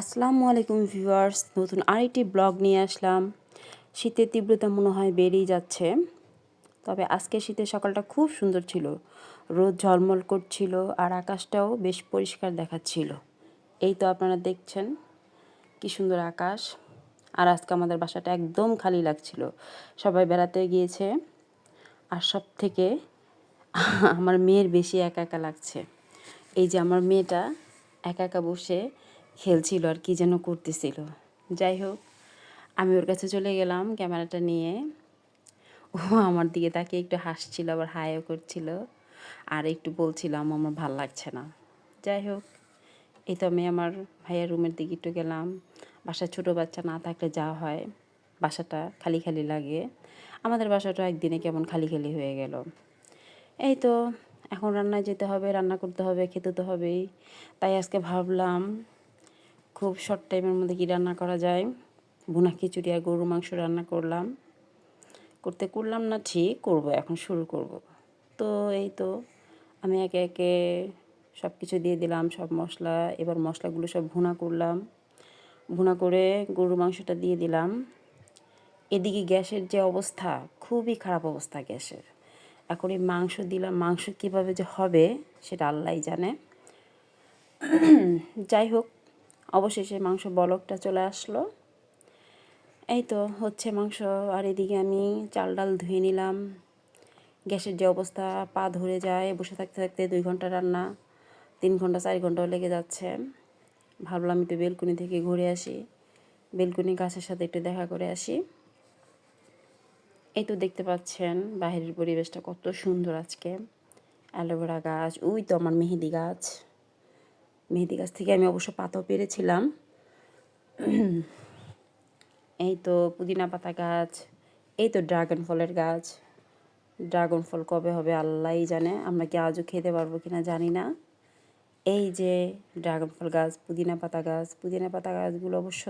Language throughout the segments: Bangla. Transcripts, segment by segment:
আসসালামু আলাইকুম ভিউয়ার্স, নতুন আরেকটি ব্লগ নিয়ে আসলাম। শীতের তীব্রতা মনে হয় বেড়েই যাচ্ছে, তবে আজকে শীতের সকালটা খুব সুন্দর ছিল। রোদ ঝলমল করছিল আর আকাশটাও বেশ পরিষ্কার দেখাচ্ছিল। এই তো আপনারা দেখছেন কি সুন্দর আকাশ। আর আজকে আমাদের বাসাটা একদম খালি লাগছিল। সবাই বেড়াতে গিয়েছে আর সব থেকে আমার মেয়ের বেশি একা একা লাগছে। এই যে আমার মেয়েটা একা একা বসে খেলছিল আর কি যেন করতেছিল। যাই হোক, আমি ওর কাছে চলে গেলাম ক্যামেরাটা নিয়ে। ও আমার দিকে তাকে একটু হাসছিল, আবার হায়ও করছিল আর একটু বলছিলাম আমার ভালো লাগছে না। যাই হোক, এই তো আমি আমার ভাইয়ের রুমের দিকে একটু গেলাম। বাসায় ছোটো বাচ্চা না থাকলে যা হয়, বাসাটা খালি খালি লাগে। আমাদের বাসাটা একদিনে কেমন খালি খালি হয়ে গেল। এই তো, এখন রান্নায় যেতে হবে, রান্না করতে হবে, খেতে তো হবেই। তাই আজকে ভাবলাম খুব শর্ট টাইমের মধ্যে কী রান্না করা যায়? ভুনা খিচুড়ি আর গরু মাংস রান্না করলাম। করতে করলাম না, ঠিক করব, এখন শুরু করব। তো এই তো, আমি একে একে সব কিছু দিয়ে দিলাম, সব মশলা, এবার মশলাগুলো সব ভুনা করলাম। ভুনা করে গরু মাংসটা দিয়ে দিলাম। এদিকে গ্যাসের যে অবস্থা, খুবই খারাপ অবস্থা গ্যাসের। এখন এই মাংস দিলাম, মাংস কীভাবে যে হবে, সেটা আল্লাহ জানে। যাই হোক অবশেষে মাংস বলকটা চলে আসলো। এই তো হচ্ছে মাংস, আর এদিকে আমি চাল ডাল ধুয়ে নিলাম। গ্যাসের যে অবস্থা, পা ধরে যায়, বসে থাকতে থাকতে দুই ঘণ্টা রান্না, তিন ঘণ্টা, চার ঘন্টাও লেগে যাচ্ছে। ভাবলাম একটু বেলকুনি থেকে ঘুরে আসি। বেলকুনি গাছের সাথে একটু দেখা করে আসি। এই তো দেখতে পাচ্ছেন বাহিরের পরিবেশটা কত সুন্দর আজকে। অ্যালোভেরা গাছ, ওই তো আমার মেহেদি গাছ। মেহেদি গাছ থেকে আমি অবশ্য পাতাও পেরেছিলাম। এই তো পুদিনা পাতা গাছ, এই তো ড্রাগন ফলের গাছ। ড্রাগন ফল কবে হবে আল্লাহ জানে, আমরা কি আজও খেতে পারব কি না জানি না। এই যে ড্রাগন ফল গাছ, পুদিনা পাতা গাছ, পুদিনা পাতা গাছগুলো অবশ্য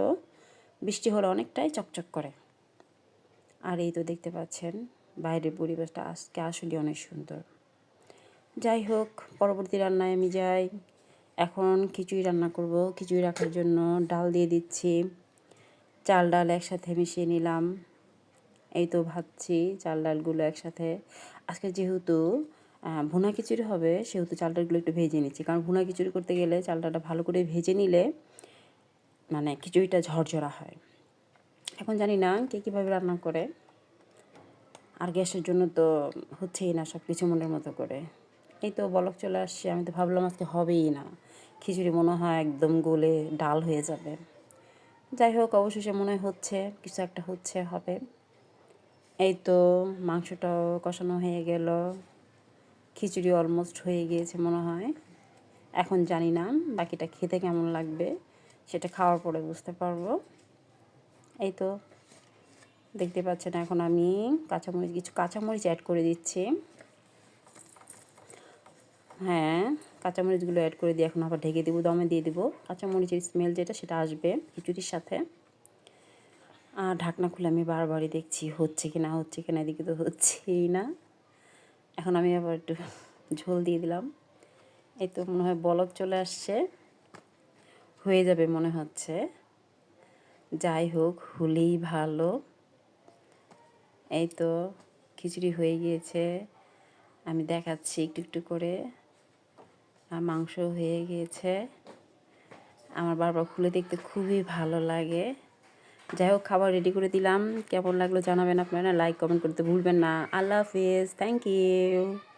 বৃষ্টি হলে অনেকটাই চকচক করে। আর এই তো দেখতে পাচ্ছেন, বাইরের পরিবেশটা আজকে আসলে অনেক সুন্দর। যাই হোক, পরবর্তী রান্নায় আমি যাই। এখন খিচুড়ি রান্না করব। খিচুড়ি রাখার জন্য ডাল দিয়ে দিচ্ছি। চাল ডাল একসাথে মিশিয়ে নিলাম। এই তো ভাবছি চাল ডালগুলো একসাথে। আজকে যেহেতু ভুনা খিচুড়ি হবে, সেহেতু চাল ডালগুলো একটু ভেজে নিচ্ছি। কারণ ভুনা খিচুড়ি করতে গেলে চাল ডালটা ভালো করে ভেজে নিলে মানে খিচুড়িটা ঝরঝরা হয়। এখন জানি না কে কীভাবে রান্না করে। আর গ্যাসের জন্য তো হচ্ছেই না সব কিছু মনের মতো করে। এই তো বলক চলে আসছে। আমি তো ভাবলাম আজকে হবেই না। খিচুড়ি মনে হয় একদম গলে ডাল হয়ে যাবে। যাই হোক, অবশেষে মনে হচ্ছে, কিছু একটা হচ্ছে, হবে। এই তো মাংসটাও কষানো হয়ে গেল। খিচুড়ি অলমোস্ট হয়ে গিয়েছে মনে হয়। এখন জানি না বাকিটা খেতে কেমন লাগবে, সেটা খাওয়ার পরে বুঝতে পারব। এই তো দেখতে পাচ্ছেন এখন আমি কাঁচামরিচ, কিছু কাঁচামরিচ অ্যাড করে দিচ্ছি। হ্যাঁ কাঁচামরিচগুলো অ্যাড করে দিয়ে এখন আবার ঢেকে দেবো, দমে দিয়ে দেবো। কাঁচামরিচের স্মেল যেটা, সেটা আসবে খিচুড়ির সাথে। আর ঢাকনা খুলে আমি বারবারই দেখছি, হচ্ছে কি না হচ্ছে কি না এদিকে তো হচ্ছেই না। এখন আমি আবার একটু ঝোল দিয়ে দিলাম। এই তো মনে হয় বলক চলে আসছে। হয়ে যাবে মনে হচ্ছে। যাই হোক, হলেই ভালো। এই তো খিচুড়ি হয়ে গিয়েছে। আমি দেখাচ্ছি একটু একটু করে। মাংস হয়ে গিয়েছে। আমার বারবার খুলে দেখতে খুবই ভালো লাগে। যাই হোক, খাবার রেডি করে দিলাম। কেমন লাগল জানাবেন আপনারা। লাইক কমেন্ট করতে ভুলবেন না। আল্লাহ হাফিজ। Thank you